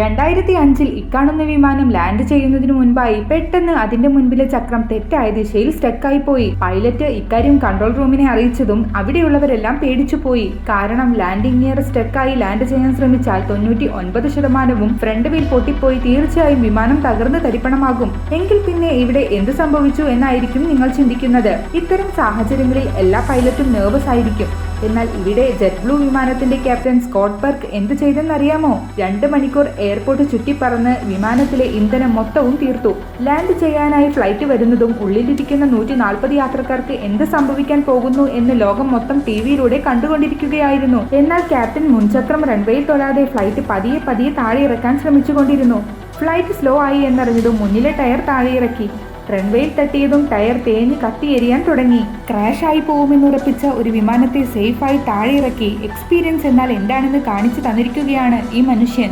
രണ്ടായിരത്തി അഞ്ചിൽ ഇക്കാണുന്ന വിമാനം ലാൻഡ് ചെയ്യുന്നതിനു മുൻപായി പെട്ടെന്ന് അതിന്റെ മുൻപിലെ ചക്രം തെറ്റായ ദിശയിൽ സ്റ്റക്കായി പോയി. പൈലറ്റ് ഇക്കാര്യം കൺട്രോൾ റൂമിനെ അറിയിച്ചതും അവിടെയുള്ളവരെല്ലാം പേടിച്ചു പോയി. കാരണം ലാൻഡിംഗ് ഗിയർ സ്റ്റക്കായി ലാൻഡ് ചെയ്യാൻ ശ്രമിച്ചാൽ തൊണ്ണൂറ്റി ഒൻപത് ശതമാനവും ഫ്രണ്ട് വീൽ പൊട്ടിപ്പോയി തീർച്ചയായും വിമാനം തകർന്ന് തരിപ്പണമാകും. എങ്കിൽ പിന്നെ ഇവിടെ എന്ത് സംഭവിച്ചു എന്നായിരിക്കും നിങ്ങൾ ചിന്തിക്കുന്നത്. ഇത്തരം സാഹചര്യങ്ങളിൽ എല്ലാ പൈലറ്റും നെർവസ് ആയിരിക്കും. എന്നാൽ ഇവിടെ ജെറ്റ് ബ്ലൂ വിമാനത്തിന്റെ ക്യാപ്റ്റൻ സ്കോട്ട് ബർക്ക് എന്ത് ചെയ്തെന്നറിയാമോ? രണ്ട് മണിക്കൂർ എയർപോർട്ട് ചുറ്റിപ്പറന്ന് വിമാനത്തിലെ ഇന്ധനം മൊത്തവും തീർത്തു. ലാൻഡ് ചെയ്യാനായി ഫ്ലൈറ്റ് വരുന്നതും ഉള്ളിലിരിക്കുന്ന നൂറ്റി നാൽപ്പത് യാത്രക്കാർക്ക് എന്ത് സംഭവിക്കാൻ പോകുന്നു എന്ന് ലോകം മൊത്തം ടി വിയിലൂടെ കണ്ടുകൊണ്ടിരിക്കുകയായിരുന്നു. എന്നാൽ ക്യാപ്റ്റൻ മുൻചക്രം റൺവേയിൽ തൊടാതെ ഫ്ലൈറ്റ് പതിയെ പതിയെ താഴെ ഇറക്കാൻ ശ്രമിച്ചുകൊണ്ടിരുന്നു. ഫ്ലൈറ്റ് സ്ലോ ആയി എന്നറിഞ്ഞതും മുന്നിലെ ടയർ താഴെ ഇറക്കി റൺവേയിൽ തട്ടിയതും ടയർ തേഞ്ഞ് കത്തിയെരിയാൻ തുടങ്ങി. ക്രാഷായി പോകുമെന്നുറപ്പിച്ച ഒരു വിമാനത്തെ സേഫായി താഴെ ഇറക്കി എക്സ്പീരിയൻസ് എന്നാൽ എന്താണെന്ന് കാണിച്ചു തന്നിരിക്കുകയാണ് ഈ മനുഷ്യൻ.